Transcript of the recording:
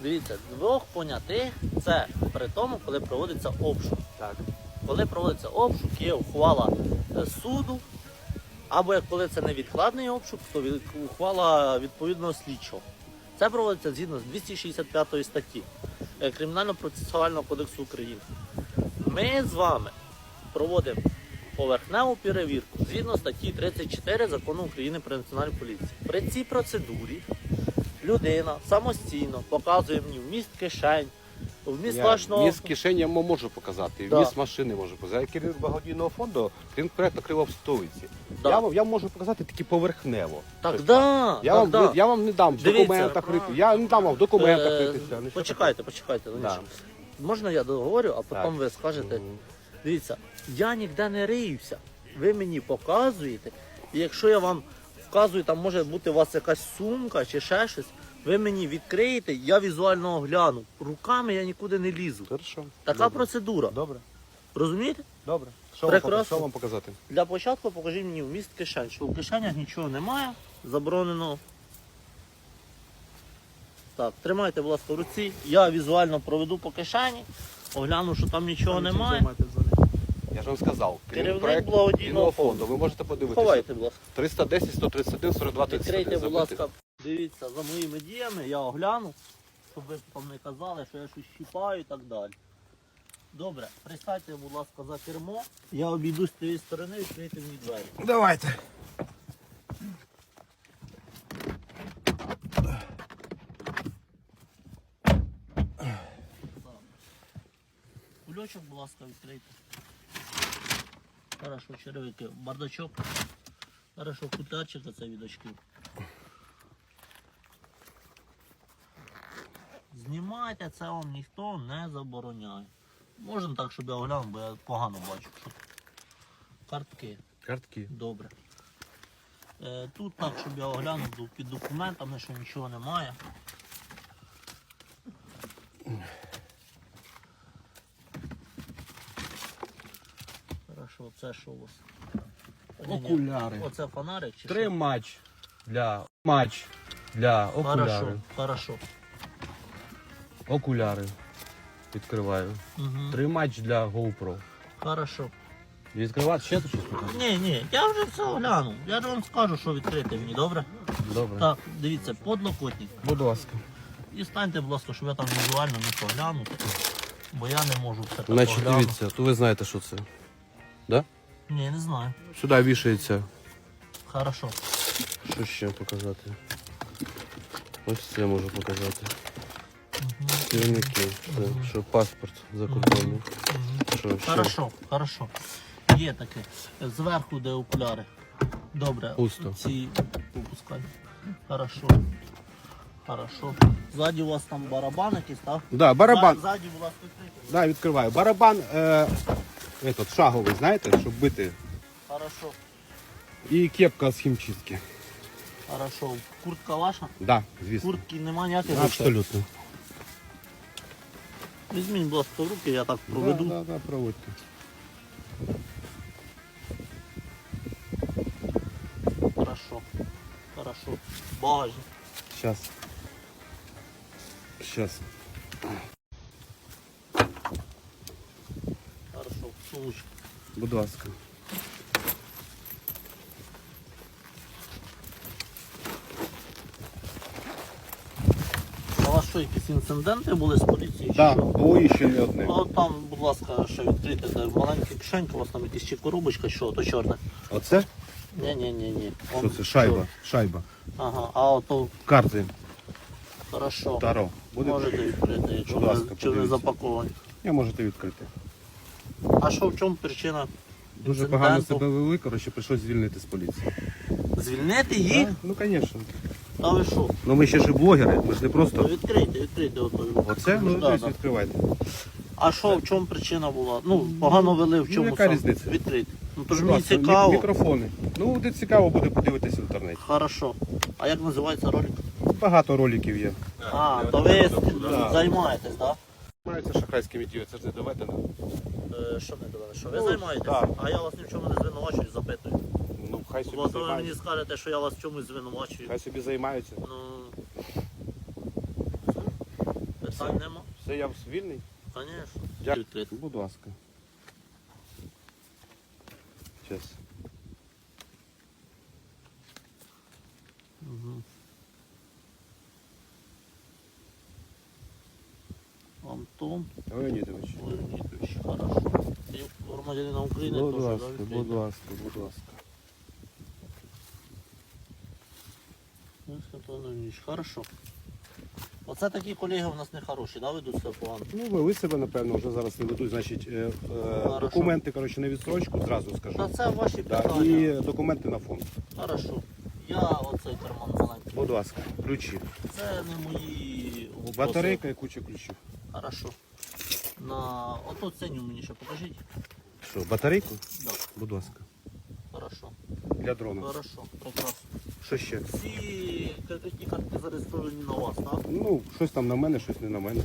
Дивіться, двох понятих це при тому, коли проводиться обшук. Так. Коли проводиться обшук, є ухвала е, суду, або як коли це невідкладний обшук, то ухвала відповідного слідчого. Це проводиться згідно з 265 статті е, Кримінально-процесуального кодексу України. Ми з вами проводимо поверхневу перевірку згідно статті 34 закону України про національну поліцію. При цій процедурі людина самостійно показує мені вміст кишень, вміст власного Вміст кишені я можу показати, Да. вміст машини можу показати. Я керівник благодійного фонду, він проєкту крила в столиці. Да. Я, вам- я можу показати тільки поверхнево. Так, Тобто, да, Я, так, вам, да. я вам не дам в Дивіться, документах рити. Я не дам вам в документах Е, ритися. ну, що Почекайте, почекайте. Да. Можна я договорю, а потім Так. ви скажете. Мгм. Дивіться, я ніде не риюся. Ви мені показуєте, і якщо я вам вказую, там може бути у вас якась сумка чи ще щось, ви мені відкриєте, я візуально огляну. Руками я нікуди не лізу. Хорошо. Така Добре. процедура. Добре. Розумієте? Добре. Що вам, Прекрасно. пока- що вам показати? Для початку покажіть мені вміст кишень, що в кишенях нічого немає, заборонено. Так, тримайте, будь ласка, в руці. Я візуально проведу по кишені, огляну, що там нічого немає. Я ж вам сказав. Керівник проект благодійного фонду. Ви можете подивитися. Ховайте, будь ласка. 310, 131, 42, 31. Відкрийте, будь ласка, дивіться за моїми діями, я огляну, щоб ви там не казали, що я щось щіпаю і так далі. Добре, присядьте, будь ласка, за кермо. Я обійду з тієї сторони, відкрийте мені двері. Давайте. Кульочок, будь ласка, відкрийте. Хорошо, черевики, бардачок. Хорошо, кутачик оце від очків. Знімайте, це вам ніхто не забороняє. Можна так, щоб я оглянув, бо я погано бачу. Що... Картки, Картки. добре. Е, тут так, щоб я оглянув під документами, що нічого немає. Хорошо, це що у вас? Окуляри. Оце фонарик чи Три що? матч для матч для Хорошо, хорошо. Окуляри. Відкриваю. Угу. Три матч для GoPro. Хорошо. Відкривати ще тут щось показати? Ні, ні, я вже все оглянув. Я ж вам скажу, що відкрити мені, добре? Добре. Так, дивіться, подлокотник. Будь ласка. І станьте, будь ласка, щоб я там візуально не поглянути. Бо я не можу все так Значить, дивіться, то ви знаєте, що це. Да? Ні, не знаю. Сюди вішається. Хорошо. Що ще показати? Ось це можу показати. Керівники. Це, що паспорт закордонний. Що ще? Хорошо, хорошо. Є таке. Зверху, де окуляри. Добре. Пусто. Ці попускай. Хорошо. Хорошо. Ззаді у вас там барабан якийсь, так? Да, барабан. Ззаді, будь ласка, відкрийте. Да, відкриваю. Барабан е, этот, шаговий, знаєте, щоб бити. Хорошо. І кепка з хімчистки. Хорошо. Куртка ваша? Да, звісно. Куртки нема ніяких. Абсолютно. Візьміть, будь ласка, в руки, я так проведу. Да, да, да, проводьте. Хорошо. Хорошо. Багажник. Сейчас. Сейчас. Хорошо. Сумочка. Будь ласка. Що, якісь інциденти були з поліцією? чи Да, що? було і ще не одне. Ну, там, будь ласка, ще відкрийте, де маленька кишенька, у вас там якась чи коробочка, що, то чорне. Оце? Ні, ні, ні, ні. Що це? Шайба. Шайба. Ага, а ото Карти. хорошо. Таро. Буде? Можете відкрити, якщо Будь не, ласка, чи не подивіться. запаковані. Я можете відкрити. А що в чому причина? Дуже інциденту? погано себе вели, коротше, прийшлось звільнити з поліції. Звільнити їх? Да? Ну, звісно. Та ви що? Ну ми ще ж і блогери, ми ж не Ну, просто. відкрийте, відкрийте ото. Оце? Ну, да, десь да. відкривайте. А що, в чому причина була? Ну, погано вели, в Ну, чому яка саме? різниця? Відкрийте. Ну то ж Будь мені ласка, мі- цікаво. Мікрофони. Ну, де цікаво буде подивитися в інтернеті. Хорошо. А як називається ролик? Багато роликів є. А, то ви Да. займаєтесь, так? Займаються шахрайськими діями, це ж не доведено. Е, Що не довели? Що ви Ну, займаєтесь? так. А я вас ні в чому не звинувачую, запитую. Хай собі Бо то ви мені займаються. скажете, що я вас в чомусь звинувачую. Хай собі займаються. Ну, Питань нема. Все, я вільний. Звісно. Дякую. Відкрито. Будь ласка. Угу. Антон Леонідович. Леонідович, хорошо. Ти громадянина України Будь теж, да, ласка, будь ласка, будь ласка. Ну, Антон хорошо. Оце такі колеги у нас не хороші, да, ведуть себе погано. Ну, вели себе, напевно, вже зараз ведуть, значить, е, е, документи, коротше, на відстрочку, зразу скажу. Та це ваші Да, питання. і документи на фонд. Хорошо. Я оцей карман маленький. Будь ласка, ключі. Це не мої вопроси. Батарейка і куча ключів. Хорошо. На оту ценю мені ще покажіть. Що, батарейку? Да. Будь ласка. Хорошо. Для дрона. Хорошо. Прекрасно. Що ще? Всі кредитні карти зареєстровані на вас, так? Ну, щось там на мене, щось не на мене.